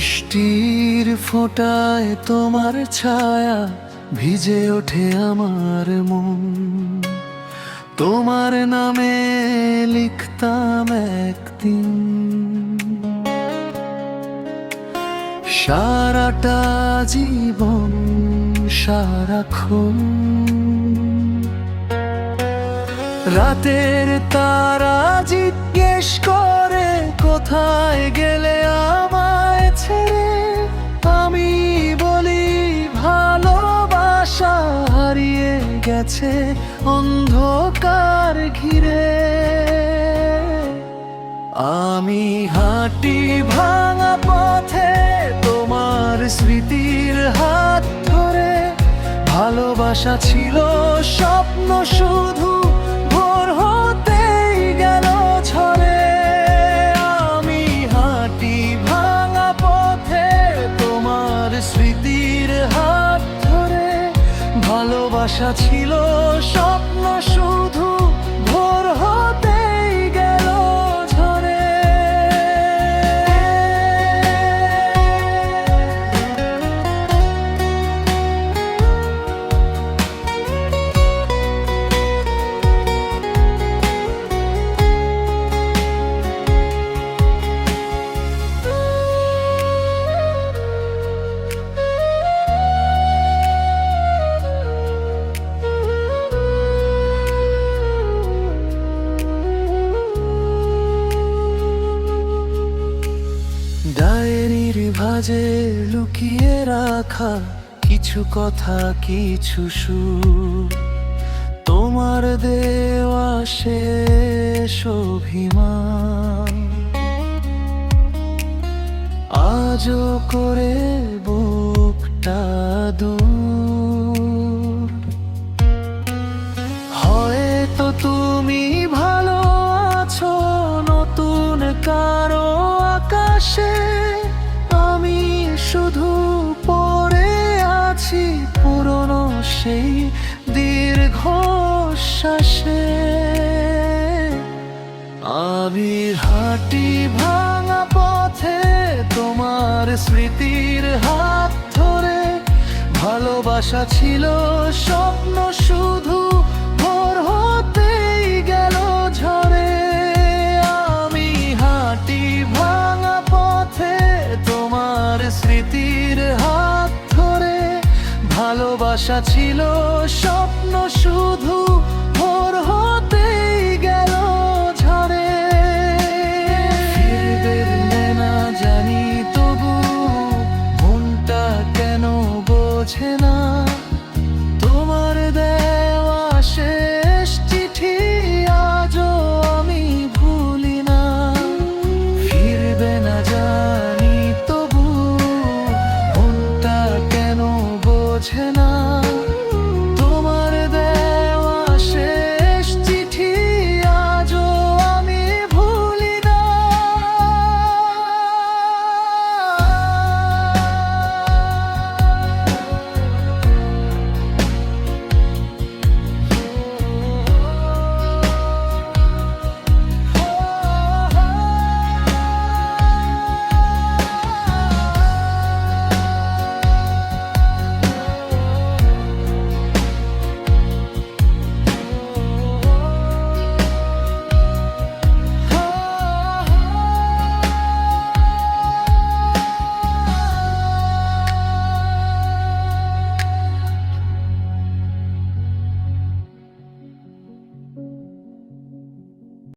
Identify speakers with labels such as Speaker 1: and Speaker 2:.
Speaker 1: বৃষ্টির ফোঁটায় তোমার ছায়া ভিজে ওঠে আমার মন। তোমার নামে লিখতাম একদিন। সারাটা জীবন সারাক্ষণ। রাতের তারা জিজ্ঞেস করে, কোথায় গেলে আমায় গেছে অন্ধকার ঘিরে। আমি হাঁটি ভাঙা পথে তোমার স্মৃতির হাত ধরে। ভালোবাসা ছিল স্বপ্ন শুধু ভালোবাসা ছিল স্বপ্ন শুধু ভাজে লুকিয়ে রাখা কিছু কথা, কিছু সুর। তোমার দেওয়া শেষ অভিমান। আজও করে বুকটা দূর। হয়তো তুমি ভালো আছো নতুন কারও শুধু পড়ে আছি পুরনো সেই দীর্ঘ শ্বাসে আমি হাঁটি ভাঙা পথে তোমার স্মৃতির হাত ধরে। ভালোবাসা ছিল স্বপ্ন শুধু ভালোবাসা ছিল, স্বপ্ন শুধু ভোর হতে গেল ঝরে না জানি তবু মনটা কেন বোঝে না।